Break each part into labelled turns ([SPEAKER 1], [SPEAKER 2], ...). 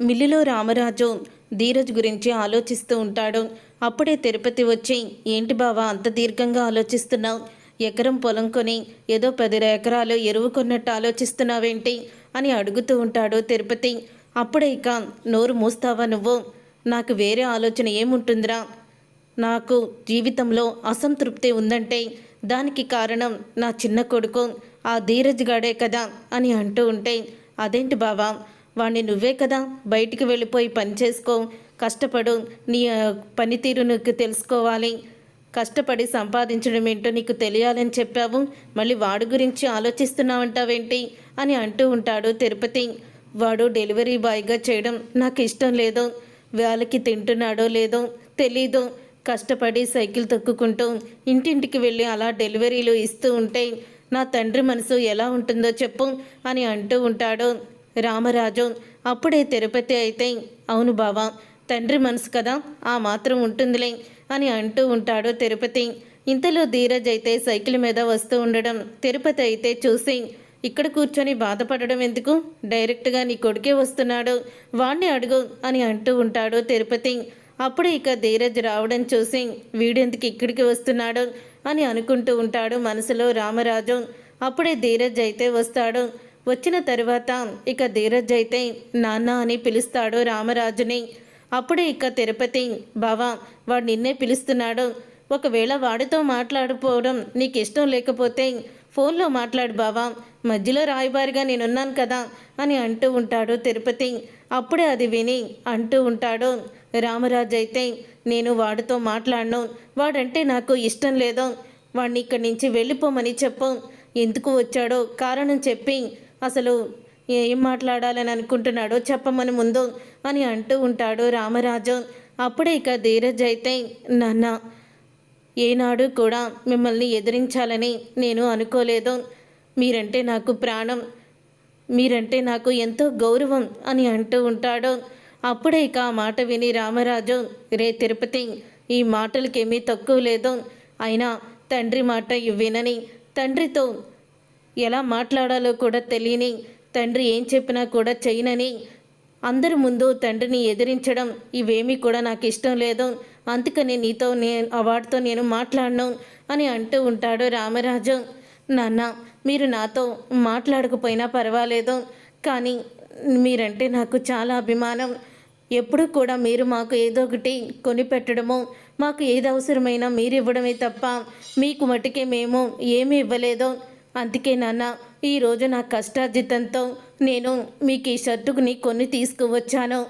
[SPEAKER 1] మిల్లులో రామరాజు ధీరజ్ గురించి ఆలోచిస్తూ ఉంటాడు. అప్పుడే తిరుపతి వచ్చి ఏంటి బావా అంత దీర్ఘంగా ఆలోచిస్తున్నావు? ఎకరం పొలం కొని ఏదో పది ఎకరాలు ఎరువు కొన్నట్టు ఆలోచిస్తున్నావేంటి? అని అడుగుతూ ఉంటాడు తిరుపతి. అప్పుడే ఇక నోరు మూస్తావా నువ్వు? నాకు వేరే ఆలోచన ఏముంటుందిరా? నాకు జీవితంలో అసంతృప్తి ఉందంటే దానికి కారణం నా చిన్న కొడుకు ఆ ధీరజ్ గాడే కదా అని అంటూ ఉంటే అదేంటి బావా వాణ్ణి నువ్వే కదా. బయటికి వెళ్ళిపోయి పని చేసుకో. కష్టపడు. నీ పనితీరు నీకు తెలుసుకోవాలి. కష్టపడి సంపాదించడం ఏంటో నీకు తెలియాలని చెప్పావు. మళ్ళీ వాడు గురించి ఆలోచిస్తున్నావంటావేంటి? అని అంటూ ఉంటాడు తిరుపతి. వాడు డెలివరీ బాయ్గా చేయడం నాకు ఇష్టం లేదు. వాళ్ళకి తింటున్నాడో లేదో తెలీదు. కష్టపడి సైకిల్ తొక్కుకుంటూ ఇంటింటికి వెళ్ళి అలా డెలివరీలు ఇస్తూ ఉంటే నా తండ్రి మనసు ఎలా ఉంటుందో చెప్పు అని అంటూ ఉంటాడు. రామరాజు. అప్పుడే తిరుపతి అయితే అవును బావా తండ్రి మనసు కదా ఆ మాత్రం ఉంటుందిలే అని అంటూ ఉంటాడు తిరుపతి. ఇంతలో ధీరజ్ అయితే సైకిల్ మీద వస్తూ ఉండడం తిరుపతి అయితే చూసి ఇక్కడ కూర్చొని బాధపడడం ఎందుకు? డైరెక్ట్గా నీ కొడుకే వస్తున్నాడు వాణ్ణి అడుగు అని అంటూ ఉంటాడు తిరుపతి. అప్పుడు ఇక ధీరజ్ రావడం చూసి వీడెందుకు ఇక్కడికి వస్తున్నాడు అని అనుకుంటూ ఉంటాడు మనసులో రామరాజు. అప్పుడే ధీరజ్ అయితే వస్తాడు వచ్చిన తర్వాత ఇక ధీరజ్ అయితే నాన్న అని పిలుస్తాడు రామరాజుని. అప్పుడే ఇక తిరుపతి బావా వాడు నిన్నే పిలుస్తున్నాడు. ఒకవేళ వాడితో మాట్లాడుకోవడం నీకు ఇష్టం లేకపోతే ఫోన్లో మాట్లాడు బావా. మధ్యలో రాయబారిగా నేనున్నాను కదా అని అంటూ ఉంటాడు తిరుపతి. అప్పుడే అది విని అంటూ ఉంటాడు రామరాజు అయితే నేను వాడితో మాట్లాడను. వాడంటే నాకు ఇష్టం లేదు. వాడిని ఇక్కడి నుంచి వెళ్ళిపోమని చెప్పు. ఎందుకు వచ్చాడో కారణం చెప్పి అసలు ఏం మాట్లాడాలని అనుకుంటున్నాడో చెప్పమని ముందు అని అంటూ ఉంటాడు రామరాజు. అప్పుడే ఇక ధీరజ్ అయితే నాన్న ఏనాడు కూడా మిమ్మల్ని ఎదిరించాలని నేను అనుకోలేదు. మీరంటే నాకు ప్రాణం మీరంటే నాకు ఎంతో గౌరవం అని అంటూ ఉంటాడు. అప్పుడే ఇక ఆ మాట విని రామరాజు రే తిరుపతి ఈ మాటలకేమీ తక్కువ లేదు. అయినా తండ్రి మాట వినని తండ్రితో ఎలా మాట్లాడాలో కూడా తెలియని తండ్రి ఏం చెప్పినా కూడా చేయనని. అందరి ముందు తండ్రిని ఎదిరించడం ఇవేమీ కూడా నాకు ఇష్టం లేదు. అందుకని నీతో నేను వాటితో నేను మాట్లాడను అని అంటూ ఉంటాడు రామరాజు. నాన్న మీరు నాతో మాట్లాడకపోయినా పర్వాలేదు. కానీ మీరంటే నాకు చాలా అభిమానం. ఎప్పుడూ కూడా మీరు మాకు ఏదో ఒకటి కొనిపెట్టడము మాకు ఏది అవసరమైనా మీరు ఇవ్వడమే తప్ప మీకు మటుకే మేము ఏమీ ఇవ్వలేదు. అందుకే నాన్న ఈరోజు నా కష్టార్జితంతో నేను మీకు ఈ షర్టుని కొన్ని తీసుకువచ్చాను.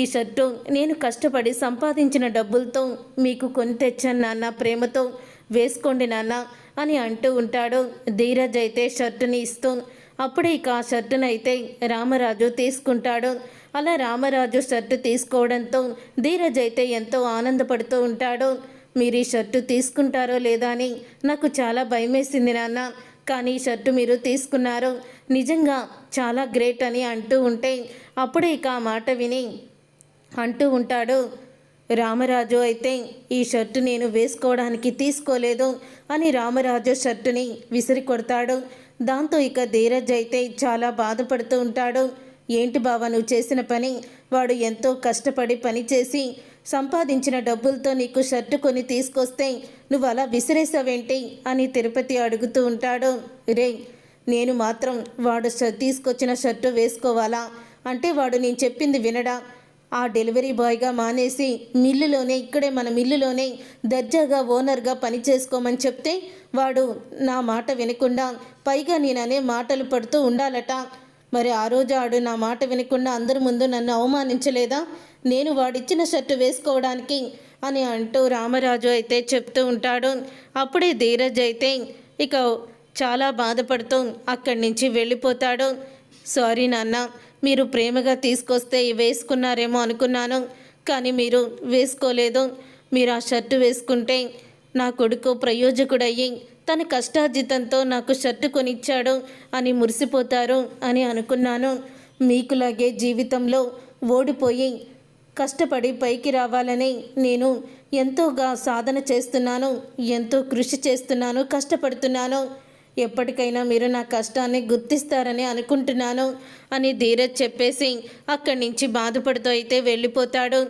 [SPEAKER 1] ఈ షర్టు నేను కష్టపడి సంపాదించిన డబ్బులతో మీకు కొని తెచ్చాను నాన్న ప్రేమతో. వేసుకోండి నాన్న అని అంటూ ఉంటాడు. ధీరజ్ అయితే షర్టుని ఇస్తూ అప్పుడే ఇక ఆ షర్టును అయితే రామరాజు తీసుకుంటాడు. అలా రామరాజు షర్టు తీసుకోవడంతో ధీరజ్ అయితే ఎంతో ఆనందపడుతూ ఉంటాడు. మీరు ఈ షర్టు తీసుకుంటారో లేదా అని నాకు చాలా భయమేసింది నాన్న. కానీ ఈ షర్టు మీరు తీసుకున్నారు. నిజంగా చాలా గ్రేట్ అని అంటూ ఉంటే అప్పుడే ఇక ఆ మాట విని అంటూ ఉంటాడు. రామరాజు అయితే ఈ షర్టు నేను వేసుకోవడానికి తీసుకోలేదు అని రామరాజు షర్టుని విసిరి కొడతాడు. దాంతో ఇక ధీరజ్ అయితే చాలా బాధపడుతూ ఉంటాడు. ఏంటి బావ నువ్వు చేసిన పని? వాడు ఎంతో కష్టపడి పని చేసి సంపాదించిన డబ్బులతో నీకు షర్టు కొని తీసుకొస్తే నువ్వు అలా విసిరేసావేంటి? అని తిరుపతి అడుగుతూ ఉంటాడు. రే నేను మాత్రం వాడు తీసుకొచ్చిన షర్టు వేసుకోవాలా? అంటే వాడు నేను చెప్పింది వినడా? ఆ డెలివరీ బాయ్గా మానేసి మిల్లులోనే ఇక్కడే మన మిల్లులోనే దర్జాగా ఓనర్గా పని చేసుకోమని చెప్తే వాడు నా మాట వినకుండా పైగా నేననే మాటలు పడుతూ ఉండాలట. మరి ఆ రోజు ఆడు నా మాట వినకుండా అందరి ముందు నన్ను అవమానించలేదా? నేను వాడిచ్చిన షర్టు వేసుకోవడానికి అని అంటూ రామరాజు అయితే చెప్తూ ఉంటాడు. అప్పుడే ధీరజ్ అయితే ఇక చాలా బాధపడుతూ అక్కడి నుంచి వెళ్ళిపోతాడు. సారీ నాన్న మీరు ప్రేమగా తీసుకొస్తే వేసుకున్నారేమో అనుకున్నాను కానీ మీరు వేసుకోలేదు. మీరు ఆ షర్టు వేసుకుంటే నా కొడుకు ప్రయోజకుడయ్యి తన కష్టార్జితంతో నాకు షర్టు కొనిచ్చాడు అని మురిసిపోతారు అని అనుకున్నాను. మీకులాగే జీవితంలో ఓడిపోయి కష్టపడి పైకి రావాలని నేను ఎంతోగా సాధన చేస్తున్నాను ఎంతో కృషి చేస్తున్నాను కష్టపడుతున్నాను. ఎప్పటికైనా మీరు నా కష్టాన్ని గుర్తిస్తారని అనుకుంటున్నాను అని ధీరజ్ చెప్పేసి అక్కడి నుంచి బాధపడుతూ అయితే వెళ్ళిపోతాడు.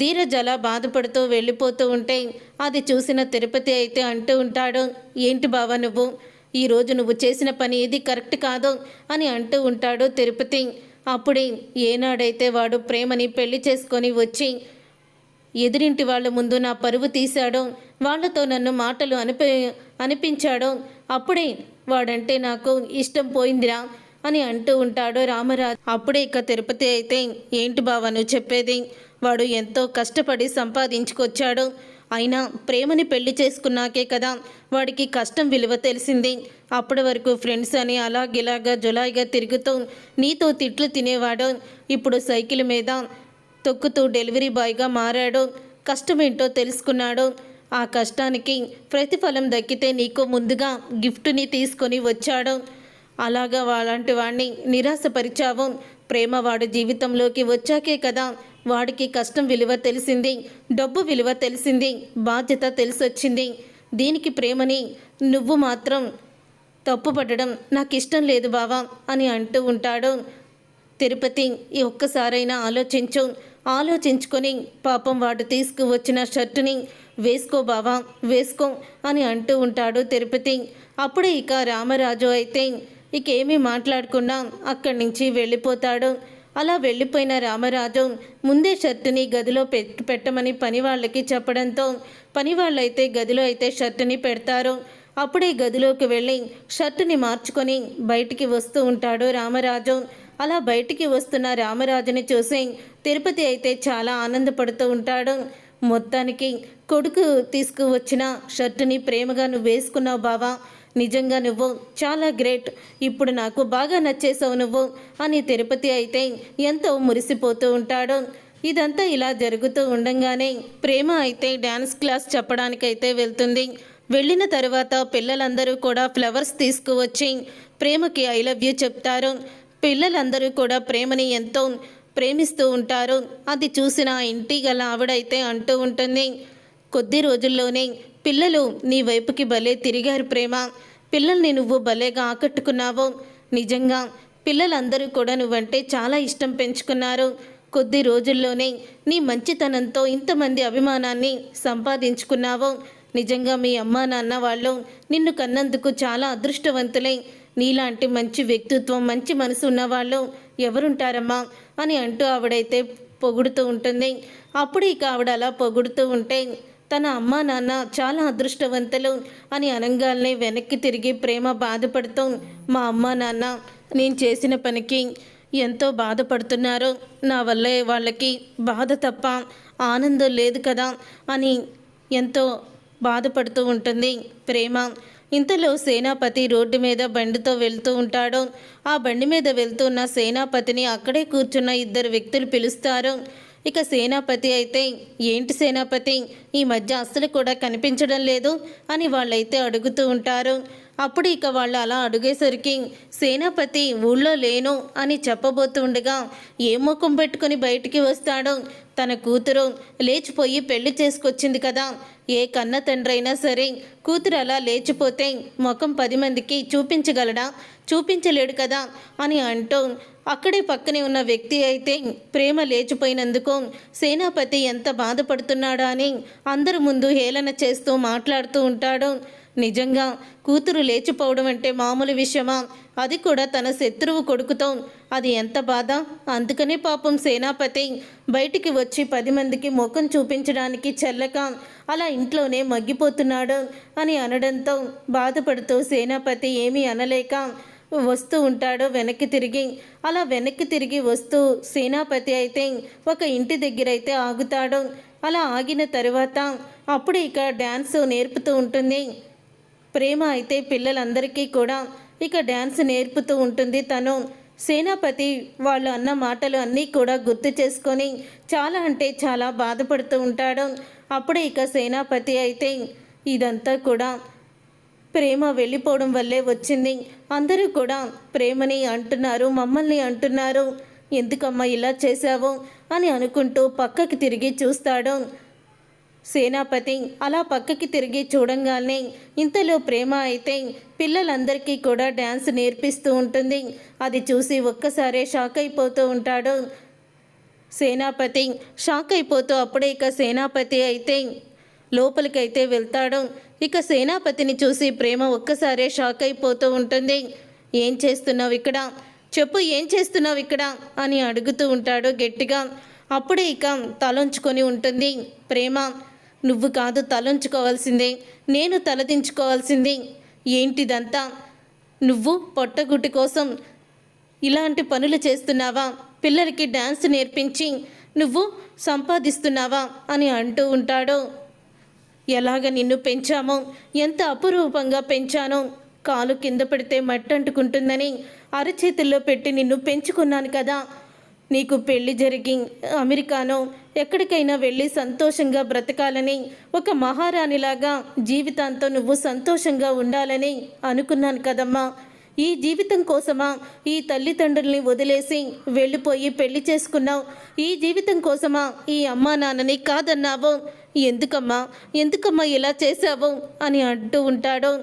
[SPEAKER 1] ధీరజ్ అలా బాధపడుతూ వెళ్ళిపోతూ ఉంటే అది చూసిన తిరుపతి అయితే అంటూ ఉంటాడు ఏంటి బావా నువ్వు? ఈరోజు నువ్వు చేసిన పని ఇది కరెక్ట్ కాదు అని అంటూ ఉంటాడు తిరుపతి. అప్పుడే ఏనాడైతే వాడు ప్రేమని పెళ్ళి చేసుకొని వచ్చి ఎదిరింటి వాళ్ళ ముందు నా పరువు తీశాడో వాళ్ళతో నన్ను మాటలు అనిపి అనిపించాడో అప్పుడే వాడంటే నాకు ఇష్టం పోయిందిరా అని అంటూ ఉంటాడు రామరాజు. అప్పుడే ఇక తిరుపతి అయితే ఏంటి బావను చెప్పేది? వాడు ఎంతో కష్టపడి సంపాదించుకొచ్చాడు. అయినా ప్రేమని పెళ్ళి చేసుకున్నాకే కదా వాడికి కష్టం విలువ తెలిసింది. అప్పటి వరకు ఫ్రెండ్స్ అని అలాగిలాగా జులాయిగా తిరుగుతూ నీతో తిట్లు తినేవాడు. ఇప్పుడు సైకిల్ మీద తొక్కుతూ డెలివరీ బాయ్గా మారాడు. కష్టమేంటో తెలుసుకున్నాడు. ఆ కష్టానికి ప్రతిఫలం దక్కితే నీకు ముందుగా గిఫ్ట్ని తీసుకొని వచ్చాడు. అలాగా అలాంటి వాడిని నిరాశపరిచావు. ప్రేమ వాడి జీవితంలోకి వచ్చాకే కదా వాడికి కష్టం విలువ తెలిసింది డబ్బు విలువ తెలిసింది బాధ్యత తెలిసొచ్చింది. దీనికి ప్రేమని నువ్వు మాత్రం తప్పుపడడం నాకు ఇష్టం లేదు బావా అని అంటూ ఉంటాడు. తిరుపతి ఈ ఒక్కసారైనా ఆలోచించు. ఆలోచించుకొని పాపం వాడు తీసుకువచ్చిన షర్టుని వేసుకో బావా వేసుకో అని అంటూ ఉంటాడు తిరుపతి. అప్పుడే ఇక రామరాజు అయితే ఇకేమీ మాట్లాడకుండా అక్కడి నుంచి వెళ్ళిపోతాడు. అలా వెళ్ళిపోయిన రామరాజు ముందే షర్టుని గదిలో పెట్ పెట్టమని పని వాళ్ళకి చెప్పడంతో పని వాళ్ళైతే గదిలో అయితే షర్టుని పెడతారు. అప్పుడే గదిలోకి వెళ్ళి షర్టుని మార్చుకొని బయటికి వస్తూ ఉంటాడు రామరాజు. అలా బయటికి వస్తున్న రామరాజుని చూసి తిరుపతి అయితే చాలా ఆనందపడుతూ ఉంటాడు. మొత్తానికి కొడుకు తీసుకువచ్చిన షర్టుని ప్రేమగా నువ్వు వేసుకున్నావు బావా నిజంగా నువ్వు చాలా గ్రేట్. ఇప్పుడు నాకు బాగా నచ్చేసావు నువ్వు అని తిరుపతి అయితే ఎంతో మురిసిపోతూ ఉంటాడు. ఇదంతా ఇలా జరుగుతూ ఉండంగానే ప్రేమ అయితే డ్యాన్స్ క్లాస్ చెప్పడానికైతే వెళ్తుంది. వెళ్ళిన తర్వాత పిల్లలందరూ కూడా ఫ్లవర్స్ తీసుకువచ్చి ప్రేమకి ఐ లవ్ యూ చెప్తారు. పిల్లలందరూ కూడా ప్రేమని ఎంతో ప్రేమిస్తూ ఉంటారు. అది చూసిన ఇంటి గల ఆవిడైతే అంటూ ఉంటుంది. కొద్ది రోజుల్లోనే పిల్లలు నీ వైపుకి భలే తిరిగారు ప్రేమ. పిల్లల్ని నువ్వు భలేగా ఆకట్టుకున్నావు. నిజంగా పిల్లలందరూ కూడా నువ్వంటే చాలా ఇష్టం పెంచుకున్నారు. కొద్ది రోజుల్లోనే నీ మంచితనంతో ఇంతమంది అభిమానాన్ని సంపాదించుకున్నావు. నిజంగా మీ అమ్మా నాన్న వాళ్ళు నిన్ను కన్నందుకు చాలా అదృష్టవంతులై. నీలాంటి మంచి వ్యక్తిత్వం మంచి మనసు ఉన్నవాళ్ళు ఎవరుంటారమ్మా అని అంటూ ఆవిడైతే పొగుడుతూ ఉంటుంది. అప్పుడు ఇక ఆవిడ అలా పొగుడుతూ ఉంటే తన అమ్మా నాన్న చాలా అదృష్టవంతులు అని అనగానే వెనక్కి తిరిగి ప్రేమ బాధపడుతూ మా అమ్మా నాన్న నేను చేసిన పనికి ఎంతో బాధపడుతున్నారు. నా వల్లే వాళ్ళకి బాధ తప్ప ఆనందం లేదు కదా అని ఎంతో బాధపడుతూ ఉంటుంది ప్రేమ. ఇంతలో సేనాపతి రోడ్డు మీద బండితో వెళ్తూ ఉంటాడు. ఆ బండి మీద వెళ్తున్న సేనాపతిని అక్కడే కూర్చున్న ఇద్దరు వ్యక్తులు పిలుస్తారు. ఇక సేనాపతి అయితే ఏంటి సేనాపతి? ఈ మధ్య అస్సలు కూడా కనిపించడం లేదు అని వాళ్ళైతే అడుగుతూ ఉంటారు. అప్పుడు ఇక వాళ్ళు అలా అడిగేసరికి సేనాపతి ఊళ్ళో లేను అని చెప్పబోతుండగా ఏ ముఖం పెట్టుకుని బయటికి వస్తాడో? తన కూతురు లేచిపోయి పెళ్ళి చేసుకొచ్చింది కదా. ఏ కన్న తండ్రి అయినా సరే కూతురు అలా లేచిపోతే ముఖం పది మందికి చూపించగలడా? చూపించలేడు కదా అని అంటూ అక్కడే పక్కనే ఉన్న వ్యక్తి అయితే ప్రేమ లేచిపోయినందుకు సేనాపతి ఎంత బాధపడుతున్నాడా అని అందరి ముందు హేళన చేస్తూ మాట్లాడుతూ ఉంటాడు. నిజంగా కూతురు లేచిపోవడం అంటే మామూలు విషయమా? అది కూడా తన శత్రువు కొడుకుతో. అది ఎంత బాధ? అందుకనే పాపం సేనాపతి బయటికి వచ్చి పది మందికి ముఖం చూపించడానికి చెల్లక అలా ఇంట్లోనే మగ్గిపోతున్నాడు అని అనడంతో బాధపడుతూ సేనాపతి ఏమీ అనలేక వస్తూ ఉంటాడు వెనక్కి తిరిగి. అలా వెనక్కి తిరిగి వస్తూ సేనాపతి అయితే ఒక ఇంటి దగ్గర అయితే ఆగుతాడు. అలా ఆగిన తర్వాత అప్పుడు ఇక డ్యాన్స్ నేర్పుతూ ఉంటుంది. ప్రేమ అయితే పిల్లలందరికీ కూడా ఇక డ్యాన్స్ నేర్పుతూ ఉంటుంది తను. సేనాపతి వాళ్ళు అన్న మాటలు అన్నీ కూడా గుర్తు చేసుకొని చాలా అంటే చాలా బాధపడుతూ ఉంటాడు. అప్పుడే ఇక సేనాపతి అయితే ఇదంతా కూడా ప్రేమ వెళ్ళిపోవడం వల్లే వచ్చింది. అందరూ కూడా ప్రేమని అంటున్నారు మమ్మల్ని అంటున్నారు. ఎందుకమ్మా ఇలా చేశావు అని అనుకుంటూ పక్కకి తిరిగి చూస్తాడు సేనాపతి. అలా పక్కకి తిరిగి చూడంగానే ఇంతలో ప్రేమ అయితే పిల్లలందరికీ కూడా డ్యాన్స్ నేర్పిస్తూ ఉంటుంది. అది చూసి ఒక్కసారే షాక్ అయిపోతూ ఉంటాడు సేనాపతి. షాక్ అయిపోతూ అప్పుడే ఇక సేనాపతి అయితే లోపలికైతే వెళ్తాడు. ఇక సేనాపతిని చూసి ప్రేమ ఒక్కసారే షాక్ అయిపోతూ ఉంటుంది. ఏం చేస్తున్నావు ఇక్కడ? చెప్పు ఏం చేస్తున్నావు ఇక్కడ? అని అడుగుతూ ఉంటాడు గట్టిగా. అప్పుడే ఇక తలంచుకొని ఉంటుంది. ప్రేమ నువ్వు కాదు తలంచుకోవాల్సిందే. నేను తలదించుకోవాల్సింది. ఏంటిదంతా? నువ్వు పొట్టగుట్టి కోసం ఇలాంటి పనులు చేస్తున్నావా? పిల్లలకి డ్యాన్స్ నేర్పించి నువ్వు సంపాదిస్తున్నావా? అని అంటూ ఉంటాడు. ఎలాగ నిన్ను పెంచామో ఎంత అపురూపంగా పెంచానో కాలు కింద పెడితే మట్టి అంటుకుంటుందని అరచేతుల్లో పెట్టి నిన్ను పెంచుకున్నాను కదా. నీకు పెళ్ళి జరిగి అమెరికానో ఎక్కడికైనా వెళ్ళి సంతోషంగా బ్రతకాలని ఒక మహారాణిలాగా జీవితాంతం నువ్వు సంతోషంగా ఉండాలని అనుకున్నాను కదమ్మా. ఈ జీవితం కోసమా? ఈ తల్లిదండ్రుల్ని వదిలేసి వెళ్ళిపోయి పెళ్ళి చేసుకున్నావు. ఈ జీవితం కోసమా? ఈ అమ్మా నాన్నని కాదన్నావు. ఎందుకమ్మా? ఎందుకమ్మా ఇలా చేశావు? అని అంటూ ఉంటాడు.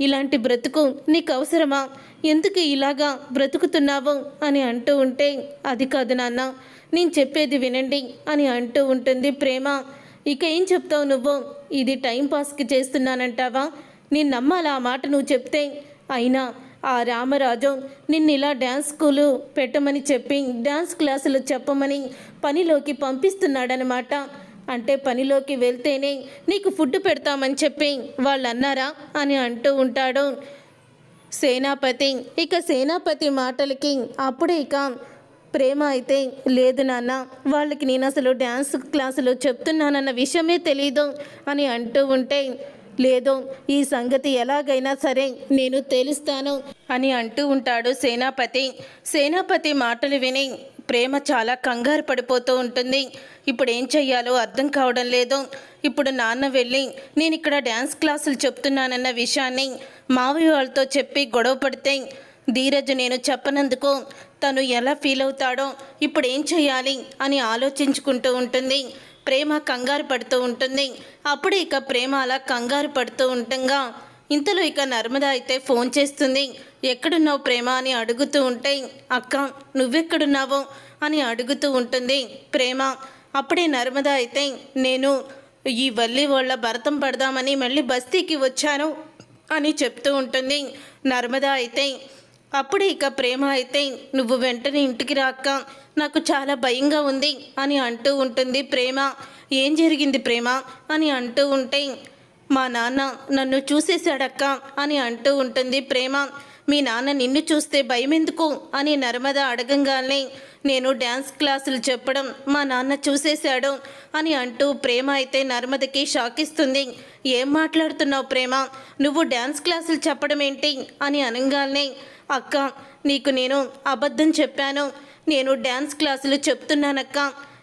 [SPEAKER 1] ఇలాంటి బ్రతుకు నీకు అవసరమా? ఎందుకు ఇలాగా బ్రతుకుతున్నావు? అని అంటూ ఉంటే అది కాదు నాన్న. నేను చెప్పేది వినండి అని అంటూ ఉంటుంది ప్రేమ. ఇక ఏం చెప్తావు నువ్వు? ఇది టైం పాస్కి చేస్తున్నానంటావా? నేను నమ్మాలా ఆ మాట నువ్వు చెప్తే? అయినా ఆ రామరాజు నిన్ను ఇలా డ్యాన్స్ స్కూలు పెట్టమని చెప్పి డ్యాన్స్ క్లాసులు చెప్పమని పనిలోకి పంపిస్తున్నాడనమాట. అంటే పనిలోకి వెళ్తేనే నీకు ఫుడ్ పెడతామని చెప్పి వాళ్ళు అన్నారా అని అంటూ ఉంటాడు. సేనాపతి ఇక సేనాపతి మాటలకి అప్పుడే ఇక ప్రేమ అయితే లేదు నాన్న. వాళ్ళకి నేను అసలు డ్యాన్స్ క్లాసులు చెప్తున్నానన్న విషయమే తెలీదు అని అంటూ ఉంటే లేదో ఈ సంగతి ఎలాగైనా సరే నేను తేలుస్తాను అని అంటూ ఉంటాడు సేనాపతి. సేనాపతి మాటలు విని ప్రేమ చాలా కంగారు పడిపోతూ ఉంటుంది. ఇప్పుడు ఏం చెయ్యాలో అర్థం కావడం లేదు. ఇప్పుడు నాన్న వెళ్ళి నేను ఇక్కడ డ్యాన్స్ క్లాసులు చెప్తున్నానన్న విషయాన్ని మావయ్య వాళ్ళతో చెప్పి గొడవ పడితే ధీరజ్ నేను చెప్పనందుకు తను ఎలా ఫీల్ అవుతాడో ఇప్పుడు ఏం చేయాలి అని ఆలోచించుకుంటూ ఉంటుంది. ప్రేమ కంగారు పడుతూ ఉంటుంది. అప్పుడు ఇక ప్రేమ అలా కంగారు పడుతూ ఉండగా ఇంతలో ఇక నర్మద అయితే ఫోన్ చేస్తుంది. ఎక్కడున్నావు ప్రేమ అని అడుగుతూ ఉంటే అక్క నువ్వెక్కడున్నావు? అని అడుగుతూ ఉంటుంది ప్రేమ. అప్పుడే నర్మద అయితే నేను ఈ వల్లి వాళ్ళ భరతం పడదామని మళ్ళీ బస్తీకి వచ్చాను అని చెప్తూ ఉంటుంది. నర్మద అయితే అప్పుడు ఇక ప్రేమ అయితే నువ్వు వెంటనే ఇంటికి రాక నాకు చాలా భయంగా ఉంది అని అంటూ ఉంటుంది ప్రేమ. ఏం జరిగింది ప్రేమ? అని అంటూ ఉంటే మా నాన్న నన్ను చూసేశాడక్క అని అంటూ ఉంటుంది ప్రేమ. మీ నాన్న నిన్ను చూస్తే భయం ఎందుకు అని నర్మద అడగంగానే నేను డ్యాన్స్ క్లాసులు చెప్పడం మా నాన్న చూసేశాడు అని అంటూ ప్రేమ అయితే నర్మదకి షాక్ ఇస్తుంది ఏం మాట్లాడుతున్నావు ప్రేమ? నువ్వు డ్యాన్స్ క్లాసులు చెప్పడం ఏంటి అని అనగానే అక్క నీకు నేను అబద్ధం చెప్పాను. నేను డ్యాన్స్ క్లాసులు చెప్తున్నానక్క.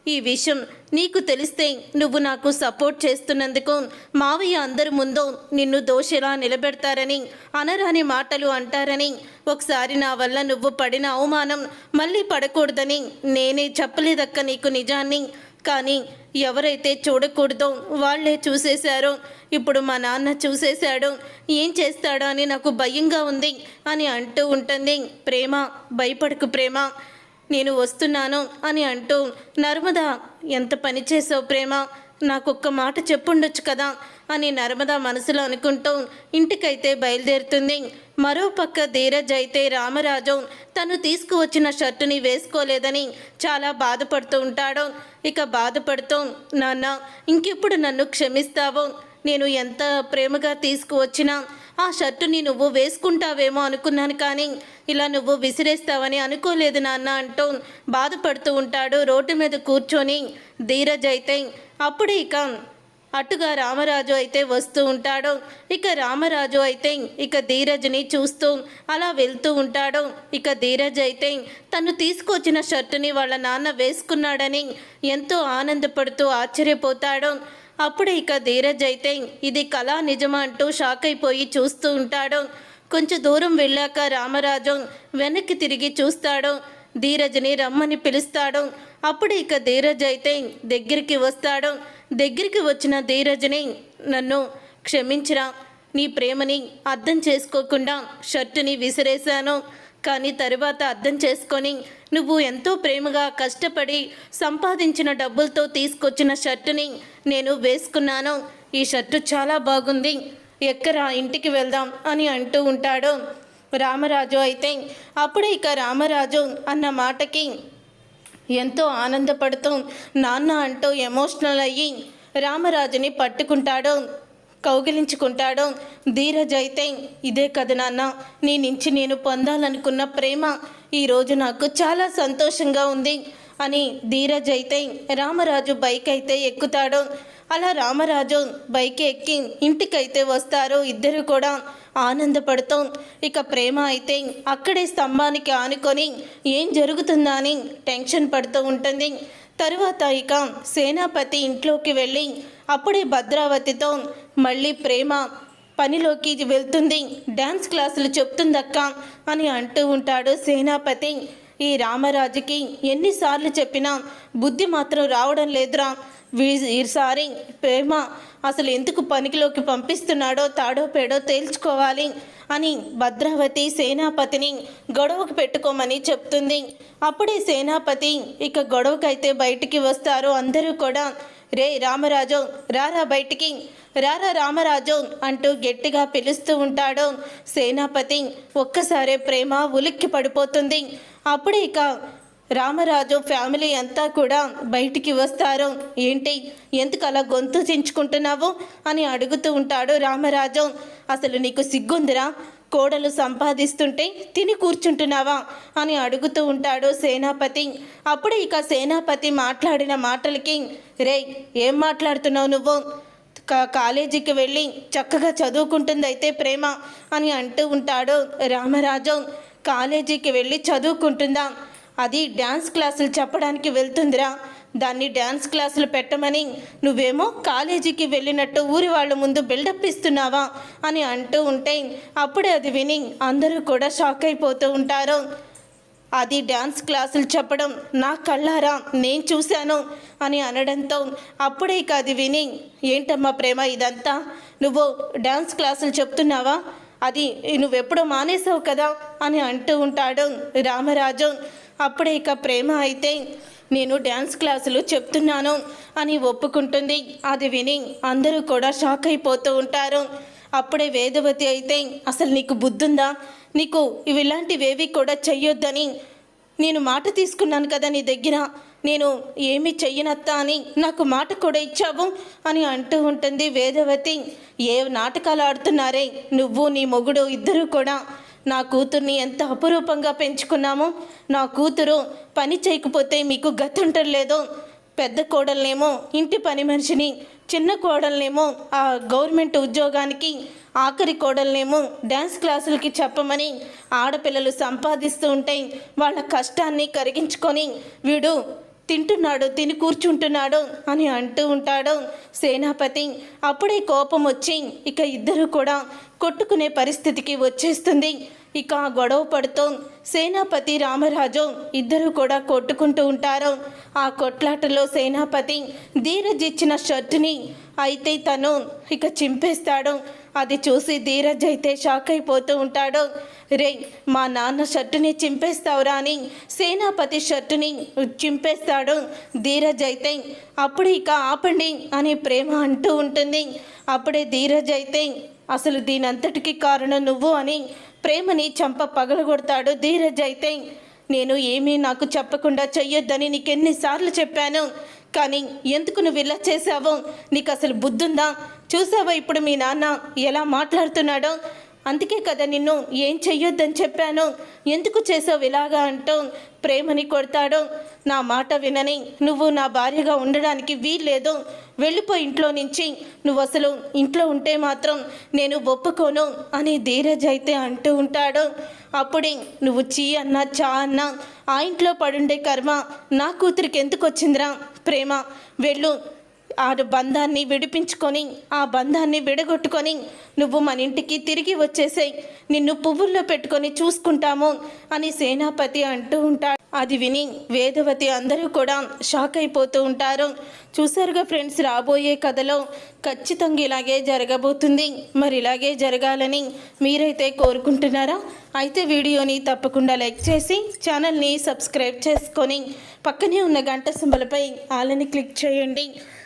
[SPEAKER 1] ఈ విషయం నీకు తెలిస్తే నువ్వు నాకు సపోర్ట్ చేస్తున్నందుకు మావయ్య అందరి ముందు నిన్ను దోషిలా నిలబెడతారని అనరాని మాటలు అంటారని ఒకసారి నా వల్ల నువ్వు పడిన అవమానం మళ్ళీ పడకూడదని నేనే చెప్పలేదక్క నీకు నిజాన్ని. కానీ ఎవరైతే చూడకూడదో వాళ్ళే చూసేశారో. ఇప్పుడు మా నాన్న చూసేశాడు. ఏం చేస్తాడో అని నాకు భయంగా ఉంది అని అంటూ ఉంటుంది. ప్రేమ భయపడకు ప్రేమ. నేను వస్తున్నాను అని అంటూ నర్మదా ఎంత పని చేసావు ప్రేమ? నాకొక్క మాట చెప్పుండొచ్చు కదా? అని నర్మద మనసులో అనుకుంటూ ఇంటికైతే బయలుదేరుతుంది. మరో పక్క ధీరజ్ అయితే రామరాజు తను తీసుకువచ్చిన షర్టుని వేసుకోలేదని చాలా బాధపడుతూ ఉంటాడు. ఇక బాధపడుతూ నాన్న ఇంకెప్పుడు నన్ను క్షమిస్తావు? నేను ఎంత ప్రేమగా తీసుకువచ్చినా ఆ షర్టుని నువ్వు వేసుకుంటావేమో అనుకున్నాను కానీ ఇలా నువ్వు విసిరేస్తావని అనుకోలేదు నాన్న అంటూ బాధపడుతూ ఉంటాడు రోడ్డు మీద కూర్చొని ధీరజ్ అయితే. అప్పుడే ఇక అటుగా రామరాజు అయితే వస్తూ ఉంటాడు. ఇక రామరాజు అయితే ఇక ధీరజ్ని చూస్తూ అలా వెళ్తూ ఉంటాడు. ఇక ధీరజ్ అయితే తను తీసుకొచ్చిన షర్టుని వాళ్ళ నాన్న వేసుకున్నాడని ఎంతో ఆనందపడుతూ ఆశ్చర్యపోతాడు. అప్పుడు ఇక ధీరజ్ అయితే ఇది కళా నిజమా అంటూ షాక్ అయిపోయి చూస్తూ ఉంటాడు. కొంచెం దూరం వెళ్ళాక రామరాజు వెనక్కి తిరిగి చూస్తాడు. ధీరజ్ని రమ్మని పిలుస్తాడు. అప్పుడు ఇక ధీరజ్ అయితే దగ్గరికి వస్తాడు. దగ్గరికి వచ్చిన ధీరజని నన్ను క్షమించరా. నీ ప్రేమని అర్థం చేసుకోకుండా షర్టుని విసిరేశాను. కానీ తరువాత అర్థం చేసుకొని నువ్వు ఎంతో ప్రేమగా కష్టపడి సంపాదించిన డబ్బులతో తీసుకొచ్చిన షర్టుని నేను వేసుకున్నాను. ఈ షర్టు చాలా బాగుంది. ఎక్కరా ఇంటికి వెళ్దాం అని అంటూ ఉంటాడు రామరాజు అయితే. అప్పుడే ఇక రామరాజు అన్న మాటకి ఎంతో ఆనందపడుతూ నాన్న అంటూ ఎమోషనల్ అయ్యి రామరాజుని పట్టుకుంటాడు కౌగిలించుకుంటాడు. ధీరజ్ అయితే ఇదే కదా నాన్న. నీ నుంచి నేను పొందాలనుకున్న ప్రేమ ఈరోజు నాకు చాలా సంతోషంగా ఉంది అని ధీరజ్ అయితే రామరాజు బైక్ అయితే ఎక్కుతాడు. అలా రామరాజు బైక్ ఎక్కి ఇంటికైతే వస్తారు ఇద్దరు కూడా ఆనందపడుతూ. ఇక ప్రేమ అయితే అక్కడే స్తంభానికి ఆనుకొని ఏం జరుగుతుందా అని టెన్షన్ పడుతూ ఉంటుంది. తరువాత ఇక సేనాపతి ఇంట్లోకి వెళ్ళి అప్పుడే భద్రావతితో మళ్ళీ ప్రేమ పనిలోకి వెళ్తుంది. డ్యాన్స్ క్లాసులు చెప్తుందక్క అని అంటూ ఉంటాడు సేనాపతి. ఈ రామరాజుకి ఎన్నిసార్లు చెప్పినా బుద్ధి మాత్రం రావడం లేదురా. వీ- ఈసారి ప్రేమ అసలు ఎందుకు పనికిలోకి పంపిస్తున్నాడో తాడో పేడో తేల్చుకోవాలి అని భద్రావతి సేనాపతిని గొడవకు పెట్టుకోమని చెప్తుంది. అప్పుడే సేనాపతి ఇక గొడవకైతే బయటికి వస్తారు. అందరూ కూడా రే రామరాజు రారా బయటికి. రారా రామరాజు అంటూ గట్టిగా పిలుస్తూ ఉంటాడు. సేనాపతి ఒక్కసారే ప్రేమ ఉలిక్కి పడిపోతుంది. అప్పుడే ఇక రామరాజు ఫ్యామిలీ అంతా కూడా బయటికి వస్తారు. ఏంటి? ఎందుకు అలా గొంతు చించుకుంటున్నావు? అని అడుగుతూ ఉంటాడు రామరాజు. అసలు నీకు సిగ్గుందిరా? కోడలు సంపాదిస్తుంటే తిని కూర్చుంటున్నావా? అని అడుగుతూ ఉంటాడు సేనాపతి. అప్పుడే ఇక సేనాపతి మాట్లాడిన మాటలకి రే ఏం మాట్లాడుతున్నావు నువ్వు? కా- కాలేజీకి వెళ్ళి చక్కగా చదువుకుంటుందైతే ప్రేమ అని అంటూ ఉంటాడు రామరాజు. కాలేజీకి వెళ్ళి చదువుకుంటుందా? అది డ్యాన్స్ క్లాసులు చెప్పడానికి వెళ్తుందిరా. దాన్ని డ్యాన్స్ క్లాసులు పెట్టమని నువ్వేమో కాలేజీకి వెళ్ళినట్టు ఊరి వాళ్ళ ముందు బిల్డప్ ఇస్తున్నావా అని అంటూ ఉంటే అప్పుడే అది విని అందరూ కూడా షాక్ అయిపోతూ ఉంటారు. అది డ్యాన్స్ క్లాసులు చెప్పడం నా కళ్ళారా? నేను చూశాను అని అనడంతో అప్పుడే ఇక అది విని ఏంటమ్మా ప్రేమ ఇదంతా? నువ్వు డ్యాన్స్ క్లాసులు చెప్తున్నావా? అది నువ్వెప్పుడో మానేసావు కదా అని అంటూ ఉంటాడు రామరాజు. అప్పుడే ఇక ప్రేమ అయితే నేను డ్యాన్స్ క్లాసులు చెప్తున్నాను అని ఒప్పుకుంటుంది. అది విని అందరూ కూడా షాక్ అయిపోతూ ఉంటారు. అప్పుడే వేదవతి అయితే అసలు నీకు బుద్ధుందా? నీకు ఇవి ఇలాంటివేవి కూడా చెయ్యొద్దని. నేను మాట తీసుకున్నాను కదా నీ దగ్గర. నేను ఏమి చెయ్యనత్తా అని నాకు మాట కూడా ఇచ్చావు అని అంటూ ఉంటుంది వేదవతి. ఏ నాటకాలు ఆడుతున్నారే? నువ్వు నీ మొగుడు ఇద్దరూ కూడా నా కూతుర్ని ఎంత అపురూపంగా పెంచుకున్నాము. నా కూతురు పని చేయకపోతే మీకు గతుంటలేదో. పెద్ద కోడలనేమో ఇంటి పని మనిషిని చిన్న కోడల్నేమో ఆ గవర్నమెంట్ ఉద్యోగానికి ఆఖరి కోడలనేమో డ్యాన్స్ క్లాసులకి చెప్పమని ఆడపిల్లలు సంపాదిస్తూ ఉంటే వాళ్ళ కష్టాన్ని కరిగించుకొని వీడు తింటున్నాడు తిని కూర్చుంటున్నాడు అని అంటూ ఉంటాడు సేనాపతి. అప్పుడే కోపం వచ్చి ఇక ఇద్దరు కూడా కొట్టుకునే పరిస్థితికి వచ్చేస్తుంది. ఇక ఆ గొడవ పడుతూ సేనాపతి రామరాజు ఇద్దరు కూడా కొట్టుకుంటూ ఉంటారు. ఆ కొట్లాటలో సేనాపతి ధీరజ్ ఇచ్చిన షర్టుని అయితే తను ఇక చింపేస్తాడు. అది చూసి ధీరజ్ అయితే షాక్ అయిపోతూ ఉంటాడు. రే మా నాన్న షర్టుని చింపేస్తావురా అని సేనాపతి షర్టుని చింపేస్తాడు. ధీరజ్ అయితే అప్పుడు ఇక ఆపండి అని ప్రేమ అంటూ ఉంటుంది. అప్పుడే ధీరజ్ అయితే అసలు దీనంతటికి కారణం నువ్వు అని ప్రేమని చంప పగలగొడతాడు ధీరజ్ అయితే. నేను ఏమీ నాకు చెప్పకుండా చెయ్యొద్దని నీకెన్నిసార్లు చెప్పాను. కానీ ఎందుకు నువ్వు ఇలా చేసావో నీకు అసలు బుద్ధుందా? చూసావా ఇప్పుడు మీ నాన్న ఎలా మాట్లాడుతున్నాడో? అందుకే కదా నిన్ను ఏం చెయ్యొద్దని చెప్పాను. ఎందుకు చేసావు ఇలాగా అంటూ ప్రేమని కొడతాడు. నా మాట వినని నువ్వు నా భార్యగా ఉండడానికి వీల్లేదు. వెళ్ళిపోయి ఇంట్లో నుంచి. నువ్వు అసలు ఇంట్లో ఉంటే మాత్రం నేను ఒప్పుకోను అని ధీరజ్ అయితే అంటూ ఉంటాడు. అప్పుడే నువ్వు చీ అన్నా చా అన్నా ఆ ఇంట్లో పడుండే కర్మ నా కూతురికి ఎందుకు వచ్చిందిరా? ప్రేమ వెళ్ళు ఆ బంధాన్ని విడిపించుకొని ఆ బంధాన్ని విడగొట్టుకొని నువ్వు మన ఇంటికి తిరిగి వచ్చేసేయి. నిన్ను పువ్వుల్లో పెట్టుకొని చూసుకుంటాము అని సేనాపతి అంటూ ఉంటాడు. అది విని వేదవతి అందరూ కూడా షాక్ అయిపోతూ ఉంటారు. చూసారుగా ఫ్రెండ్స్ రాబోయే కథలో ఖచ్చితంగా ఇలాగే జరగబోతుంది. మరి ఇలాగే జరగాలని మీరైతే కోరుకుంటున్నారా? అయితే వీడియోని తప్పకుండా లైక్ చేసి ఛానల్ని సబ్స్క్రైబ్ చేసుకొని పక్కనే ఉన్న గంట సింబలపై ఆలని క్లిక్ చేయండి.